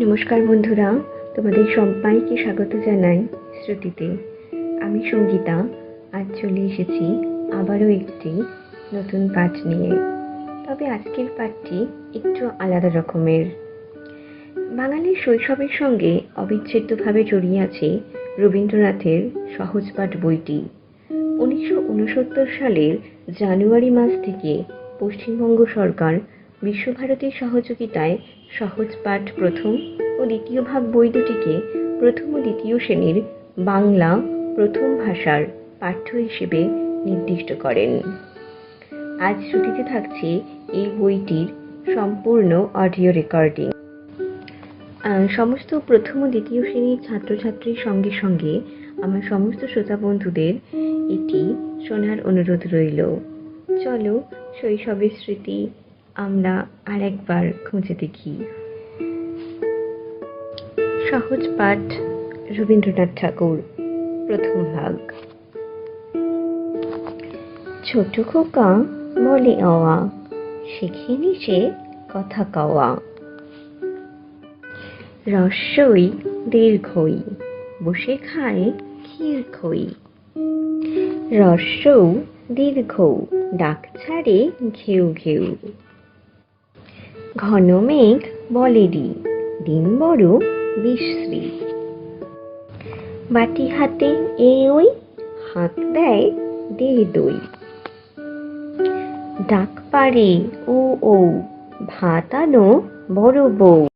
নমস্কার বন্ধুরা, তোমাদের সবাইকে স্বাগত জানাই শ্রুতিতে। আমি সঙ্গীতা, আজ চলে এসেছি আবারও একটি নতুন পাঠ নিয়ে। তবে আজকের পাঠটি একটু আলাদা রকমের। বাঙালির শৈশবের সঙ্গে অবিচ্ছেদ্যভাবে জড়িয়ে আছে রবীন্দ্রনাথের সহজ পাঠ বইটি। উনিশশো উনসত্তর সালের জানুয়ারি মাস থেকে পশ্চিমবঙ্গ সরকার বিশ্বভারতীর সহযোগিতায় সহজ পাঠ প্রথম ও দ্বিতীয় ভাগ বই দুটিকে প্রথম ও দ্বিতীয় শ্রেণির বাংলা প্রথম ভাষার পাঠ্য হিসেবে নির্দিষ্ট করেন। আজ শ্রুতিতে থাকছে এই বইটির সম্পূর্ণ অডিও রেকর্ডিং। সমস্ত প্রথম ও দ্বিতীয় শ্রেণির ছাত্রছাত্রীর সঙ্গে সঙ্গে আমার সমস্ত শ্রোতা বন্ধুদের এটি শোনার অনুরোধ রইল। চলো শৈশবের স্মৃতি আমরা আরেকবার খুঁজে দেখি। সহজ পাঠ, রবীন্দ্রনাথ ঠাকুর, প্রথম ভাগ। ছোট খোকা বলে অওয়া শিখে নিছে কথা কওয়া। রস্যই দীর্ঘই, বসে খায় ক্ষীর খই। রস্যৌ দীর্ঘ ডাক ছাড়ে ঘেউ ঘেউ। ঘন মেঘ বলেরই দিন বড় বিশ্রী। বাটি হাতে এই ওই হাত দেয় দে দই। ডাক পারে ও ও, ভাত আনো বড় বউ।